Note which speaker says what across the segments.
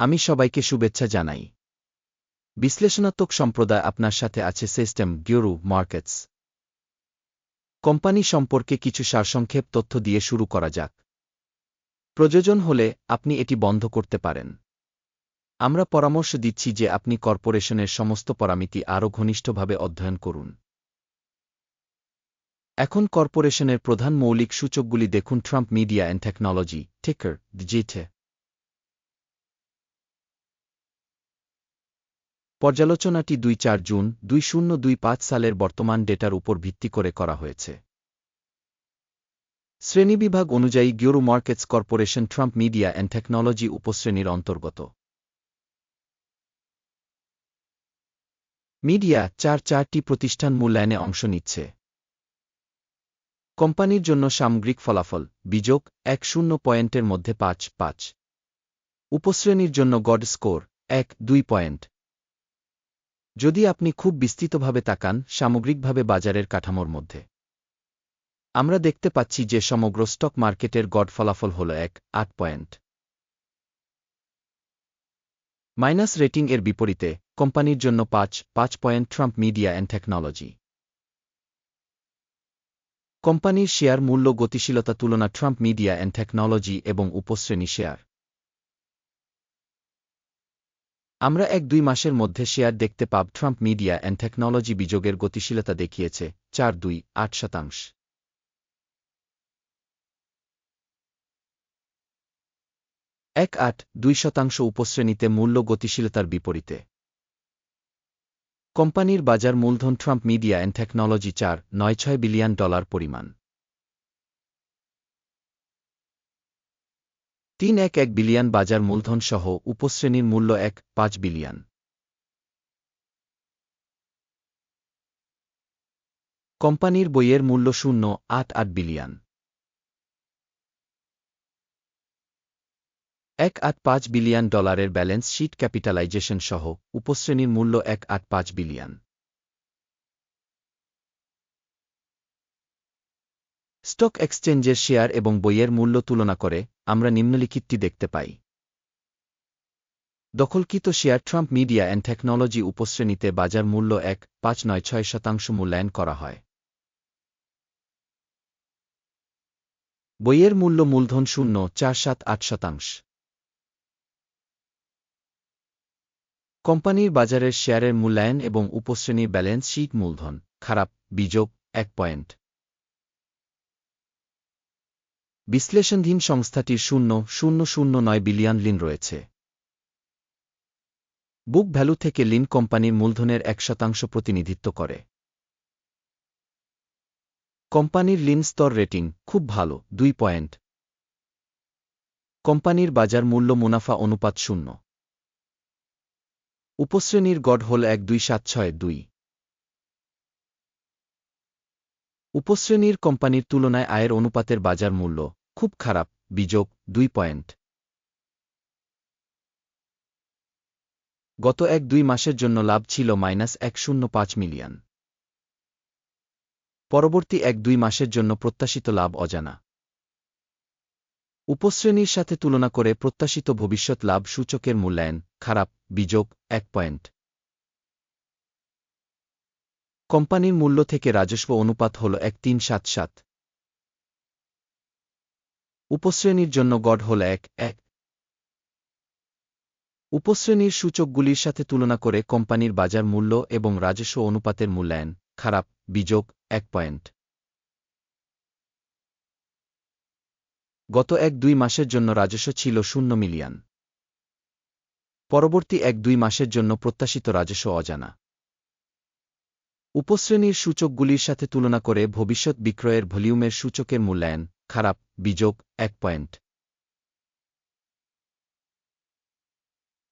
Speaker 1: আমি সবাইকে শুভেচ্ছা জানাই। বিশ্লেষণাত্মক সম্প্রদায় আপনার সাথে আছে সিস্টেম গিওরু মার্কেটস। কোম্পানি সম্পর্কে কিছু সারসংক্ষেপ তথ্য দিয়ে শুরু করা যাক। প্রয়োজন হলে আপনি এটি বন্ধ করতে পারেন। আমরা পরামর্শ দিচ্ছি যে আপনি কর্পোরেশনের সমস্ত পরামিতি আরও ঘনিষ্ঠভাবে অধ্যয়ন করুন। এখন কর্পোরেশনের প্রধান মৌলিক সূচকগুলি দেখুন, ট্রাম্প মিডিয়া অ্যান্ড টেকনোলজি, টিকার জিটে পর্যালোচনাটি দুই চার জুন, দুই শূন্য, দুই পাঁচ সালের বর্তমান ডেটার উপর ভিত্তি করে করা হয়েছে। শ্রেণীবিভাগ অনুযায়ী গিওরু markets corporation, Trump media and technology উপশ্রেণীর অন্তর্গত। মিডিয়া চার চারটি প্রতিষ্ঠান মূল্যায়নে অংশ নিচ্ছে। কোম্পানির জন্য সামগ্রিক ফলাফল বিযোগ এক শূন্য পয়েন্টের মধ্যে পাঁচ পাঁচ। উপশ্রেণীর জন্য গড স্কোর, এক, দুই পয়েন্ট। যদি আপনি খুব বিস্তৃতভাবে তাকান সামগ্রিকভাবে বাজারের কাঠামোর মধ্যে। আমরা দেখতে পাচ্ছি যে সমগ্র স্টক মার্কেটের গড ফলাফল হল এক, আট পয়েন্ট। মাইনাস রেটিং এর বিপরীতে, কোম্পানির জন্য পাঁচ পাঁচ point Trump media and technology. কোম্পানির শেয়ার মূল্য গতিশীলতা তুলনা ট্রাম্প মিডিয়া অ্যান্ড টেকনোলজি এবং উপশ্রেণী শেয়ার। আমরা এক দুই মাসের মধ্যে শেয়ার দেখতে পাব ট্রাম্প মিডিয়া অ্যান্ড টেকনোলজি বিযোগের গতিশীলতা দেখিয়েছে চার দুই আট শতাংশ। এক আট দুই শতাংশ উপশ্রেণীতে মূল্য গতিশীলতার বিপরীতে। কোম্পানির বাজার মূলধন ট্রাম্প মিডিয়া অ্যান্ড টেকনোলজি চার নয় ছয় বিলিয়ন ডলার পরিমাণ। তিন এক এক বিলিয়ন বাজার মূলধন সহ উপশ্রেণীর মূল্য এক, পাঁচ বিলিয়ন। কোম্পানির বইয়ের মূল্য শূন্য, আট আট বিলিয়ন। এক, আট, পাঁচ বিলিয়ন ডলারের ব্যালেন্স শিট ক্যাপিটালাইজেশন সহ উপশ্রেণীর মূল্য এক, আট, পাঁচ বিলিয়ন। স্টক এক্সচেঞ্জের শেয়ার এবং বইয়ের মূল্য তুলনা করে আমরা নিম্নলিখিতটি দেখতে পাই। দখলকৃত share Trump media and technology উপশ্রেণীতে বাজার মূল্য এক পাঁচ নয় ছয় শতাংশ মূল্যায়ন করা হয়। বইয়ের মূল্য মূলধন শূন্য চার সাত আট শতাংশ। কোম্পানির বাজারের শেয়ারের মূল্যায়ন এবং উপশ্রেণীর ব্যালেন্স শিট মূলধন, খারাপ বিযোগ এক পয়েন্ট। বিশ্লেষণধীন সংস্থাটির শূন্য শূন্য শূন্য নয় বিলিয়ন লিন রয়েছে। বুক ভ্যালু থেকে লিন কোম্পানির মূলধনের এক শতাংশ প্রতিনিধিত্ব করে। কোম্পানির লিন স্তর রেটিং খুব ভালো, দুই পয়েন্ট। কোম্পানির বাজার মূল্য মুনাফা অনুপাত শূন্য। উপশ্রেণীর গড় হল এক দুই সাত ছয় দুই। উপশ্রেণীর কোম্পানির তুলনায় আয়ের অনুপাতের বাজার মূল্য খুব খারাপ বিযোগ দুই পয়েন্ট। গত এক দুই মাসের জন্য লাভ ছিল মাইনাস এক শূন্য পাঁচ মিলিয়ন। পরবর্তী এক দুই মাসের জন্য প্রত্যাশিত লাভ অজানা। উপশ্রেণীর সাথে তুলনা করে প্রত্যাশিত ভবিষ্যৎ লাভ সূচকের মূল্যায়ন, খারাপ বিযোগ এক পয়েন্ট। কোম্পানির মূল্য থেকে রাজস্ব অনুপাত হল এক তিন সাত সাত। উপশ্রেণীর জন্য গড় হল এক এক। উপশ্রেণীর সূচকগুলির সাথে তুলনা করে কোম্পানির বাজার মূল্য এবং রাজস্ব অনুপাতের মূল্যায়ন, খারাপ, বিযোগ, এক পয়েন্ট। গত এক দুই মাসের জন্য রাজস্ব ছিল শূন্য মিলিয়ন। পরবর্তী এক দুই মাসের জন্য প্রত্যাশিত রাজস্ব অজানা। উপশ্রেণীর সূচকগুলির সাথে তুলনা করে ভবিষ্যৎ বিক্রয়ের ভলিউমের সূচকের মূল্যায়ন খারাপ বিযোগ এক পয়েন্ট।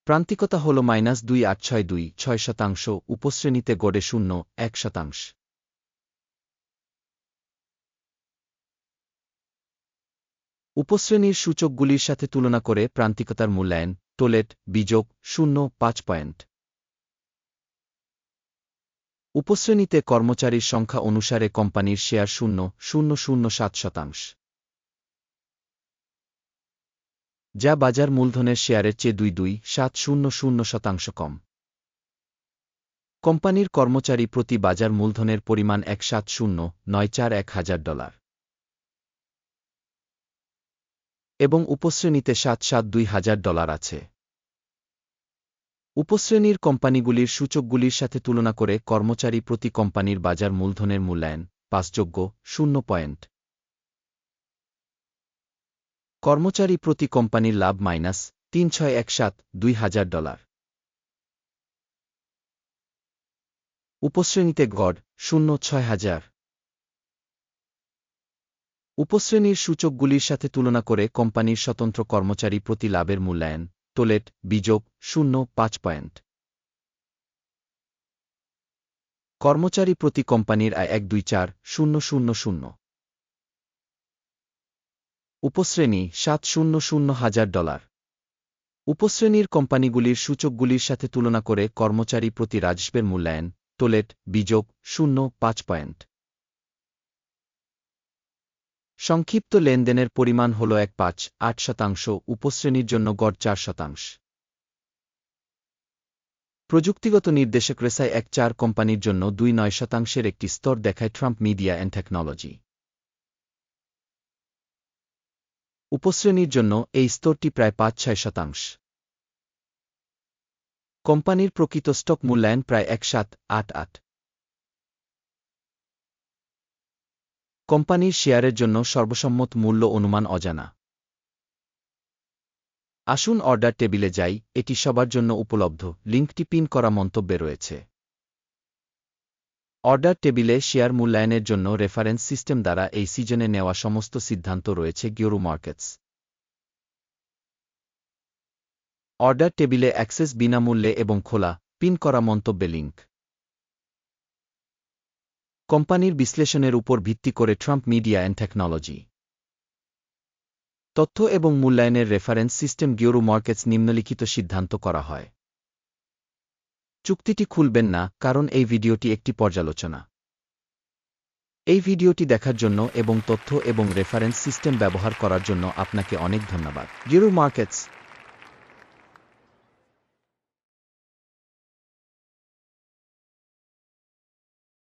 Speaker 1: প্রান্তিকতা হল মাইনাস দুই আট ছয় দুই, ছয় শতাংশ, উপশ্রেণীতে গড়ে শূন্য, এক শতাংশ। উপশ্রেণীর সূচকগুলির সাথে তুলনা করে প্রান্তিকতার মূল্যায়ন, টোলেট বিযোগ শূন্য, পাঁচ পয়েন্ট। উপশ্রেণীতে কর্মচারীর সংখ্যা অনুসারে কোম্পানির শেয়ার শূন্য শূন্য শূন্য সাত শতাংশ। যা বাজার মূলধনের শেয়ারের চেয়ে দুই দুই সাত শূন্য শূন্য শতাংশ কম। কোম্পানির কর্মচারী প্রতি বাজার মূলধনের পরিমাণ এক সাত শূন্য নয় চার এক হাজার ডলার। এবং উপশ্রেণীতে সাত সাত দুই হাজার ডলার আছে। উপশ্রেণীর কোম্পানিগুলির সূচকগুলির সাথে তুলনা করে কর্মচারী প্রতি কোম্পানির বাজার মূলধনের মূল্যায়ন পাঁচযোগ্য শূন্য পয়েন্ট কর্মচারী প্রতি কোম্পানির লাভ মাইনাস তিন ছয় এক সাত দুই হাজার ডলার। উপশ্রেণীতে গড় শূন্য ছয় হাজার। উপশ্রেণীর সূচকগুলির সাথে তুলনা করে কোম্পানির স্বতন্ত্র কর্মচারী প্রতি লাভের মূল্যায়ন টোলেট বিযোগ শূন্য পাঁচ পয়েন্ট। কর্মচারী প্রতি কোম্পানির আয় এক দুই চার শূন্য শূন্য শূন্য। উপশ্রেণী সাত শূন্য শূন্য হাজার ডলার। উপশ্রেণীর কোম্পানিগুলির সূচকগুলির সাথে তুলনা করে কর্মচারী প্রতি রাজস্বের মূল্যায়ন টোলেট বিযোগ শূন্য, পাঁচ পয়েন্ট। সংক্ষিপ্ত লেনদেনের পরিমাণ হল এক পাঁচ, আট শতাংশ, উপশ্রেণীর জন্য গড় চার শতাংশ। প্রযুক্তিগত নির্দেশক রেসায় এক চার কোম্পানির জন্য দুই নয় শতাংশের একটি স্তর দেখায় ট্রাম্প মিডিয়া অ্যান্ড টেকনোলজি। উপশ্রেণীর জন্য এই স্তরটি প্রায় পাঁচ ছয় শতাংশ। কোম্পানির প্রকৃত স্টক মূল্যায়ন প্রায় এক সাত আট আট। কোম্পানির শেয়ারের জন্য সর্বসম্মত মূল্য অনুমান অজানা। আসুন অর্ডার টেবিলে যাই, এটি সবার জন্য উপলব্ধ। লিঙ্কটি পিন করা মন্তব্যে রয়েছে। অর্ডার টেবিলে শেয়ার মূল্যায়নের জন্য রেফারেন্স সিস্টেম দ্বারা এই সিজনে নেওয়া সমস্ত সিদ্ধান্ত রয়েছে গিওরু মার্কেটস। অর্ডার টেবিলে অ্যাক্সেস বিনামূল্যে এবং খোলা, পিন করা মন্তব্যে লিঙ্ক কোম্পানির বিশ্লেষণের উপর ভিত্তি করে ট্রাম্প মিডিয়া অ্যান্ড টেকনোলজি। তথ্য এবং মূল্যায়নের রেফারেন্স সিস্টেম গিওরু মার্কেটস নিম্নলিখিত সিদ্ধান্ত করা হয়। চুক্তিটি খুলবেন না, কারণ এই ভিডিওটি একটি পর্যালোচনা। এই ভিডিওটি দেখার জন্য এবং তথ্য এবং রেফারেন্স সিস্টেম ব্যবহার করার জন্য আপনাকে অনেক ধন্যবাদ। Zero markets